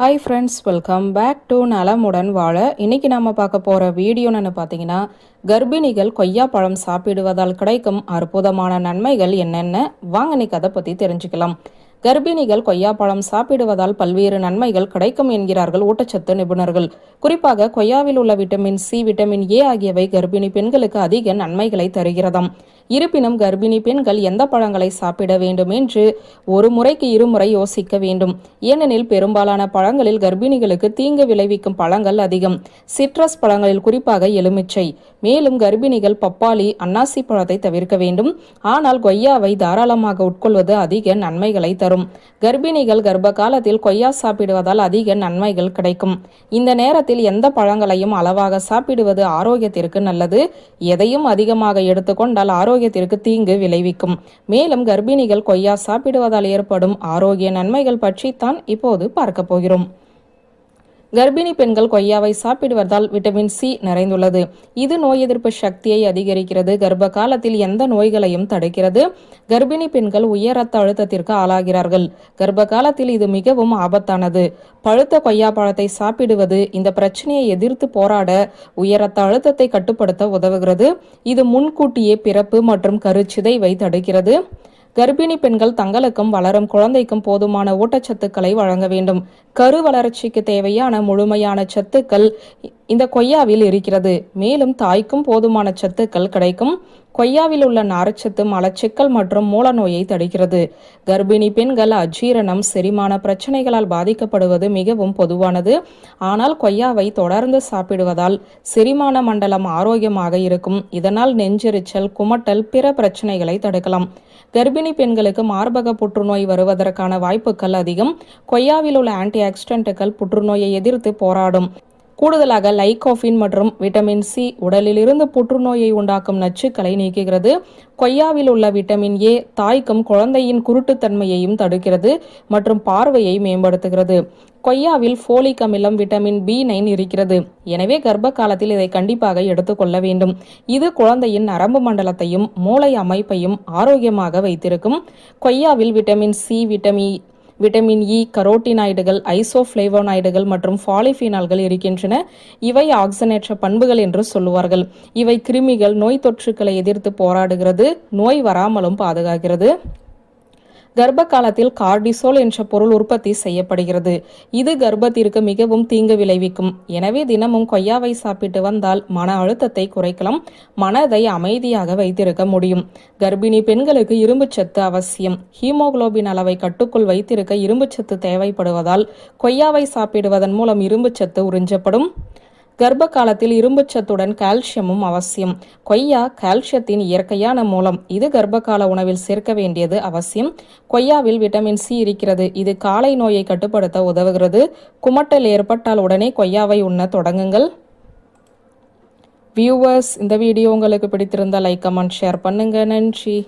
Hi friends welcome back to நலமுடன் வாழ. இன்னைக்கு நாம பார்க்க போற வீடியோன்னு பார்த்தீங்கன்னா கர்ப்பிணிகள் கொய்யா பழம் சாப்பிடுவதால் கிடைக்கும் அற்புதமான நன்மைகள் என்னென்ன? வாங்க நீ அதை பத்தி தெரிஞ்சுக்கலாம். கர்ப்பிணிகள் கொய்யாப்பழம் சாப்பிடுவதால் பல்வேறு நன்மைகள் கிடைக்கும் என்கிறார்கள் ஊட்டச்சத்து நிபுணர்கள். குறிப்பாக கொய்யாவில் உள்ள விட்டமின் சி விட்டமின் ஏ ஆகியவை கர்ப்பிணி பெண்களுக்கு அதிக நன்மைகளை தருகிறதாம். இருப்பினும் கர்ப்பிணி பெண்கள் எந்த பழங்களை சாப்பிட வேண்டும் என்று ஒரு முறைக்கு இருமுறை யோசிக்க வேண்டும். ஏனெனில் பெரும்பாலான பழங்களில் கர்ப்பிணிகளுக்கு தீங்கு விளைவிக்கும் பழங்கள் அதிகம். சிட்ரஸ் பழங்களில் குறிப்பாக எலுமிச்சை. மேலும் கர்ப்பிணிகள் பப்பாளி அன்னாசி பழத்தை தவிர்க்க வேண்டும். ஆனால் கொய்யாவை தாராளமாக உட்கொள்வது அதிக நன்மைகளை தரும் கர்ப்பிணிகள் கர்ப்ப காலத்தில் கொய்யா சாப்பிடுவதால் அதிக நன்மைகள் கிடைக்கும். இந்த நேரத்தில் எந்த பழங்களையும் அளவாக சாப்பிடுவது ஆரோக்கியத்திற்கு நல்லது. எதையும் அதிகமாக எடுத்துக்கொண்டால் ஆரோக்கியத்திற்கு தீங்கு விளைவிக்கும். மேலும் கர்ப்பிணிகள் கொய்யா சாப்பிடுவதால் ஏற்படும் ஆரோக்கிய நன்மைகள் பற்றி தான் இப்போது பார்க்க போகிறோம். கர்ப்பிணி பெண்கள் கொய்யாவை சாப்பிடுவதால் விட்டமின் சி நிறைந்துள்ளது. இது நோய் எதிர்ப்பு சக்தியை அதிகரிக்கிறது. கர்ப்ப காலத்தில் எந்த நோய்களையும் தடுக்கிறது. கர்ப்பிணி பெண்கள் உயர் ரத்த அழுத்தத்திற்கு ஆளாகிறார்கள். கர்ப்ப காலத்தில் இது மிகவும் ஆபத்தானது. பழுத்த கொய்யா பழத்தை சாப்பிடுவது இந்த பிரச்சனையை எதிர்த்து போராட உயர் ரத்த அழுத்தத்தை கட்டுப்படுத்த உதவுகிறது. இது முன்கூட்டியே பிறப்பு மற்றும் கருச்சிதைவை தடுக்கிறது. கர்ப்பிணி பெண்கள் தங்களுக்கும் வளரும் குழந்தைக்கும் போதுமான ஊட்டச்சத்துக்களை வழங்க வேண்டும். கரு வளர்ச்சிக்கு தேவையான முழுமையான சத்துக்கள் இந்த கொய்யாவில் இருக்கிறது. மேலும் தாய்க்கும் போதுமான சத்துக்கள் கிடைக்கும். கொய்யாவில் உள்ள நார்ச்சத்து மலச்சிக்கல் மற்றும் மூல நோயை தடுக்கிறது. கர்ப்பிணி பெண்கள் அஜீரணம் செரிமான பிரச்சனைகளால் பாதிக்கப்படுவது மிகவும் பொதுவானது. ஆனால் கொய்யாவை தொடர்ந்து சாப்பிடுவதால் செரிமான மண்டலம் ஆரோக்கியமாக இருக்கும். இதனால் நெஞ்செரிச்சல் குமட்டல் பிற பிரச்சனைகளை தடுக்கலாம். கர்ப்பிணி பெண்களுக்கு மார்பக புற்றுநோய் வருவதற்கான வாய்ப்புகள் அதிகம். கொய்யாவில் உள்ள ஆன்டி ஆக்சிடென்ட்டுகள் புற்றுநோயை எதிர்த்து போராடும். கூடுதலாக லைகோஃபின் மற்றும் விட்டமின் சி உடலில் இருந்து புற்றுநோயை உண்டாக்கும் நச்சுக்களை நீக்குகிறது. கொய்யாவில் உள்ள விட்டமின் ஏ தாய்க்கும் குழந்தையின் குருட்டுத்தன்மையையும் தடுக்கிறது மற்றும் பார்வையை மேம்படுத்துகிறது. கொய்யாவில் ஃபோலிக் அமிலம் விட்டமின் பி நைன் இருக்கிறது. எனவே கர்ப்ப காலத்தில் இதை கண்டிப்பாக எடுத்துக்கொள்ள வேண்டும். இது குழந்தையின் நரம்பு மண்டலத்தையும் மூளை அமைப்பையும் ஆரோக்கியமாக வைத்திருக்கும். கொய்யாவில் vitamin C vitamin vitamin E கரோட்டினாய்டுகள் ஐசோஃப்ளேவோனாய்டுகள் மற்றும் ஃபாலிஃபினால்கள் இருக்கின்றன. இவை ஆக்சனேற்ற பண்புகள் என்று சொல்லுவார்கள். இவை கிருமிகள் நோய் தொற்றுக்களை எதிர்த்து போராடுகிறது நோய் வராமலும் பாதுகாக்கிறது. கர்ப்ப காலத்தில் கார்டிசோல் என்ற பொருள் உற்பத்தி செய்யப்படுகிறது. இது கர்ப்பத்திற்கு மிகவும் தீங்கு விளைவிக்கும். எனவே தினமும் கொய்யாவை சாப்பிட்டு வந்தால் மன அழுத்தத்தை குறைக்கலாம். மனதை அமைதியாக வைத்திருக்க முடியும். கர்ப்பிணி பெண்களுக்கு இரும்புச்சத்து அவசியம். ஹீமோகுளோபின் அளவை கட்டுக்குள் வைத்திருக்க இரும்புச்சத்து தேவைப்படுவதால் கொய்யாவை சாப்பிடுவதன் மூலம் இரும்புச்சத்து உறிஞ்சப்படும். கர்ப்ப காலத்தில் இரும்புச்சத்துடன் கால்சியமும் அவசியம். கொய்யா கால்சியத்தின் இயற்கையான மூலம். இது கர்ப்பகால உணவில் சேர்க்க வேண்டியது அவசியம். கொய்யாவில் விட்டமின் சி இருக்கிறது. இது காலை நோயை கட்டுப்படுத்த உதவுகிறது. குமட்டல் ஏற்பட்டால் உடனே கொய்யாவை உண்ண தொடங்குங்கள். வியூவர்ஸ் இந்த வீடியோ உங்களுக்கு பிடித்திருந்தால் லைக் கமெண்ட் ஷேர் பண்ணுங்க. நன்றி.